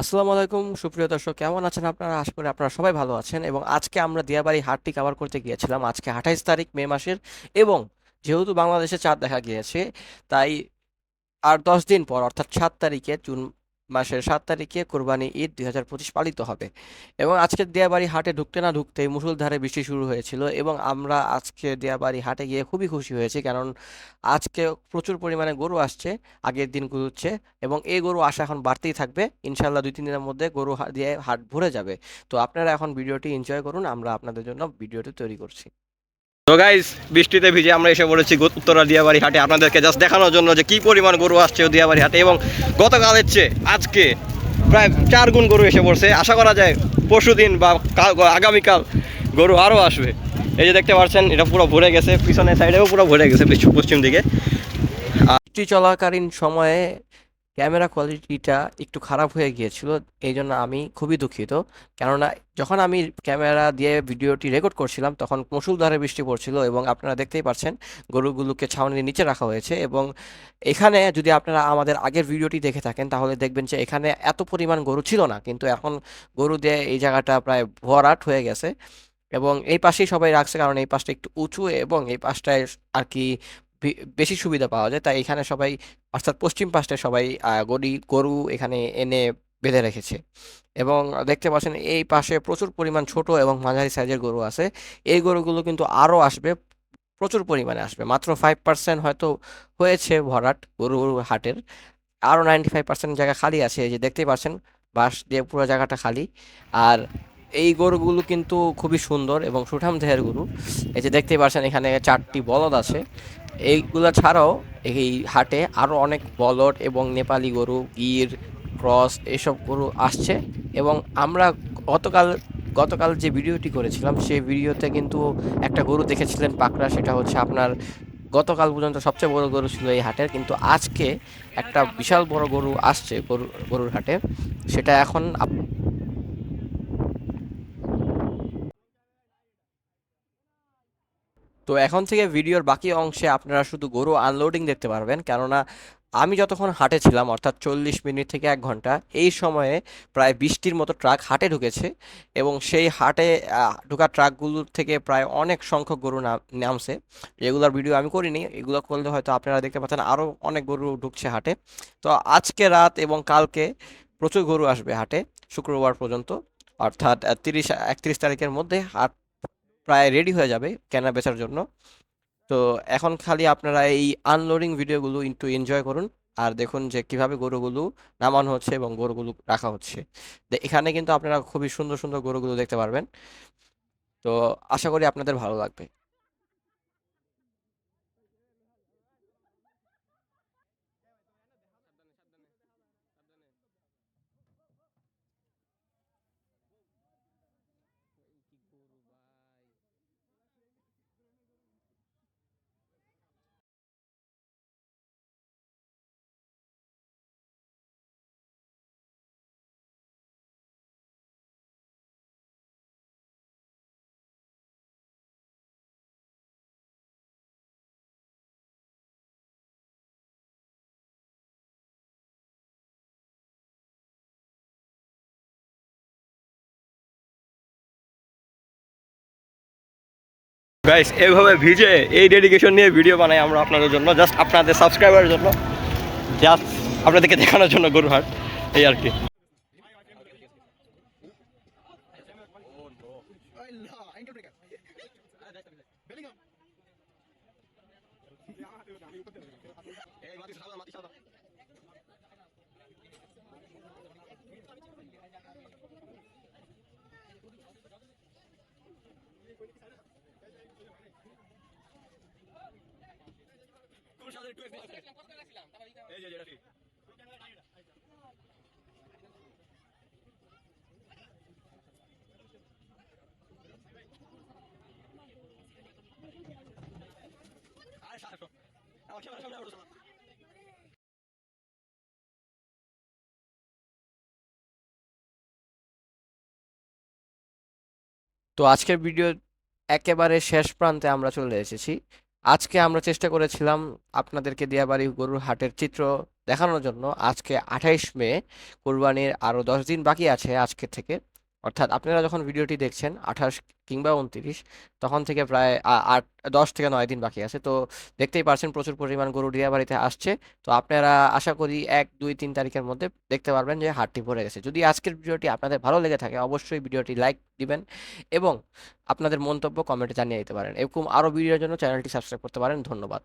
আসসালামু আলাইকুম, সুপ্রিয় দর্শক, কেমন আছেন আপনারা? আশা করি আপনারা সবাই ভালো আছেন এবং আজকে আমরা দিয়াবাড়ি হাটটি কাভার করতে গিয়েছিলাম। আজকে আঠাইশ তারিখ, মে মাসের এবং যেহেতু বাংলাদেশে চাঁদ দেখা গিয়েছে, তাই আর দশ দিন পর, অর্থাৎ সাত তারিখে জুন মাসের সাত তারিখে কোরবানি ঈদ দুই হাজার পঁচিশ পালিত হবে। এবং আজকে দিয়াবাড়ি হাটে ঢুকতে না ঢুকতেই মুষলধারে বৃষ্টি শুরু হয়েছিল এবং আমরা আজকে দিয়াবাড়ি হাটে গিয়ে খুবই খুশি হয়েছি কারণ আজকে প্রচুর পরিমাণে গরু আসছে, আগের দিনগুলোর চেয়ে এবং এই গরু আসা এখন বাড়তেই থাকবে। ইনশাল্লাহ দুই তিন দিনের মধ্যে গরু দিয়ে হাট ভরে যাবে। তো আপনারা এখন ভিডিওটি এনজয় করুন, আমরা আপনাদের জন্য ভিডিওটি তৈরি করছি। তো গাইস বৃষ্টিতে ভিজে আমরা এসে পড়েছি উত্তরা দিয়াবাড়ি হাটে। আপনাদেরকে জাস্ট দেখানোর জন্য যে কি পরিমাণ গরু আসছে দিয়াবাড়ি হাটে এবং গতকালের চেয়ে আজকে প্রায় চার গুণ গরু এসে পড়ছে। আশা করা যায় পরশু দিন বা কাল- আগামীকাল গরু আরও আসবে। এই যে দেখতে পাচ্ছেন, এটা পুরো ভরে গেছে, পিছনের সাইডেও পুরো ভরে গেছে পশ্চিম দিকে। বৃষ্টি চলাকালীন সময়ে ক্যামেরা কোয়ালিটিটা একটু খারাপ হয়ে গিয়েছিল এই জন্য আমি খুবই দুঃখিত। কেননা, যখন আমি ক্যামেরা দিয়ে ভিডিওটি রেকর্ড করছিলাম, তখন মুষলধারে বৃষ্টি পড়ছিল এবং আপনারা দেখতেই পাচ্ছেন গরুগুলোকে ছাউনির নিচে রাখা হয়েছে এবং এখানে যদি আপনারা আমাদের আগের ভিডিওটি দেখে থাকেন, তাহলে দেখবেন যে এখানে এত পরিমাণ গরু ছিল না, কিন্তু এখন গরু দিয়ে এই জায়গাটা প্রায় ভরাট হয়ে গেছে এবং এই পাশেই সবাই রাখছে, কারণ এই পাশটা একটু উঁচু এবং এই পাশটায় আর কি বেশি সুবিধা পাওয়া যায়। তাই এখানে সবাই অর্থাৎ পশ্চিম পাশটায় সবাই গরি, গরু এখানে এনে বেঁধে রেখেছে। এবং দেখতে পাচ্ছেন এই পাশে প্রচুর পরিমাণ ছোট এবং মাঝারি সাইজের গরু আছে। এই গরুগুলো কিন্তু আরও আসবে, প্রচুর পরিমাণে আসবে। মাত্র ফাইভ পার্সেন্ট হয়তো হয়েছে ভরাট গরু হাটের। আরও নাইনটি ফাইভ পার্সেন্ট জায়গা খালি আছে। যে দেখতেই পাচ্ছেন, বাঁশ দিয়ে পুরো জায়গাটা খালি। আর এই গরুগুলো কিন্তু খুবই সুন্দর এবং সুঠাম দেহের গরু। এই যে দেখতেই পাচ্ছেন এখানে চারটি বলদ আছে। এইগুলা ছাড়াও এই হাটে আরও অনেক বলট এবং নেপালি গরু, গির, ক্রস এসব গরু আসছে এবং আমরা গতকাল গতকাল যে ভিডিওটি করেছিলাম সেই ভিডিওতে কিন্তু একটা গরু দেখেছিলেন পাকড়া, সেটা হচ্ছে আপনার গতকাল পর্যন্ত সবচেয়ে বড় গরু ছিল এই হাটের, কিন্তু আজকে একটা বিশাল বড় গরু আসছে গরু, গরুর হাটে, সেটা এখন তো এখন থেকে ভিডিওর বাকি অংশে আপনারা শুধু গরু আনলোডিং দেখতে পারবেন। কেননা আমি যতক্ষণ হাটে ছিলাম, অর্থাৎ চল্লিশ মিনিট থেকে এক ঘণ্টা, এই সময়ে প্রায় বিশটির মতো ট্রাক হাটে ঢুকেছে এবং সেই হাটে ঢোকা ট্রাকগুলোর থেকে প্রায় অনেক সংখ্যক গরু নামছে। এগুলোর ভিডিও আমি করিনি, এগুলো করলে হয়তো আপনারা দেখতে পাচ্ছেন আরও অনেক গরু ঢুকছে হাটে। তো আজকে রাত এবং কালকে প্রচুর গরু আসবে হাটে, শুক্রবার পর্যন্ত, অর্থাৎ তিরিশ, একত্রিশ তারিখের মধ্যে হাট প্রায় রেডি হয়ে যাবে কেনা বেচার জন্য। তো এখন খালি আপনারা এই আনলোডিং ভিডিওগুলো একটু এনজয় করুন। আর দেখুন যে কীভাবে গরুগুলো নামানো হচ্ছে এবং গরুগুলো রাখা হচ্ছে। এখানে কিন্তু আপনারা খুবই সুন্দর সুন্দর গরুগুলো দেখতে পারবেন। তো আশা করি আপনাদের ভালো লাগবে। গাইস এইভাবে ভিজে এই ডেডিকেশন নিয়ে ভিডিও বানাই আমরা আপনাদের জন্য জাস্ট আপনাদের সাবস্ক্রাইবারের জন্য জাস্ট আপনাদেরকে দেখানোর জন্য গরু হাট এই আর কি তো আজকের ভিডিও একেবারে শেষ প্রান্তে আমরা চলে এসেছি। আজকে আমরা চেষ্টা করেছিলাম আপনাদেরকে দিয়াবাড়ি গরুর হাটের চিত্র দেখানোর জন্য। আজকে আঠাইশ মে, কোরবানির আরও দশ দিন বাকি আছে আজকে থেকে। অর্থাৎ আপনারা যখন ভিডিওটি দেখছেন আঠাশ কিংবা উনত্রিশ, তখন থেকে প্রায় আট, দশ থেকে নয় দিন বাকি আছে। তো দেখতেই পারছেন প্রচুর পরিমাণ গরু দিয়াবাড়িতে আসছে। তো আপনারা আশা করি এক, দুই, তিন তারিখের মধ্যে দেখতে পারবেন যে হাটটি ভরে গেছে। যদি আজকের ভিডিওটি আপনাদের ভালো লেগে থাকে, অবশ্যই ভিডিওটি লাইক দিবেন এবং আপনাদের মন্তব্য কমেন্টে জানিয়ে দিতে পারেন। এরকম আরও ভিডিওর জন্য চ্যানেলটি সাবস্ক্রাইব করতে পারেন। ধন্যবাদ।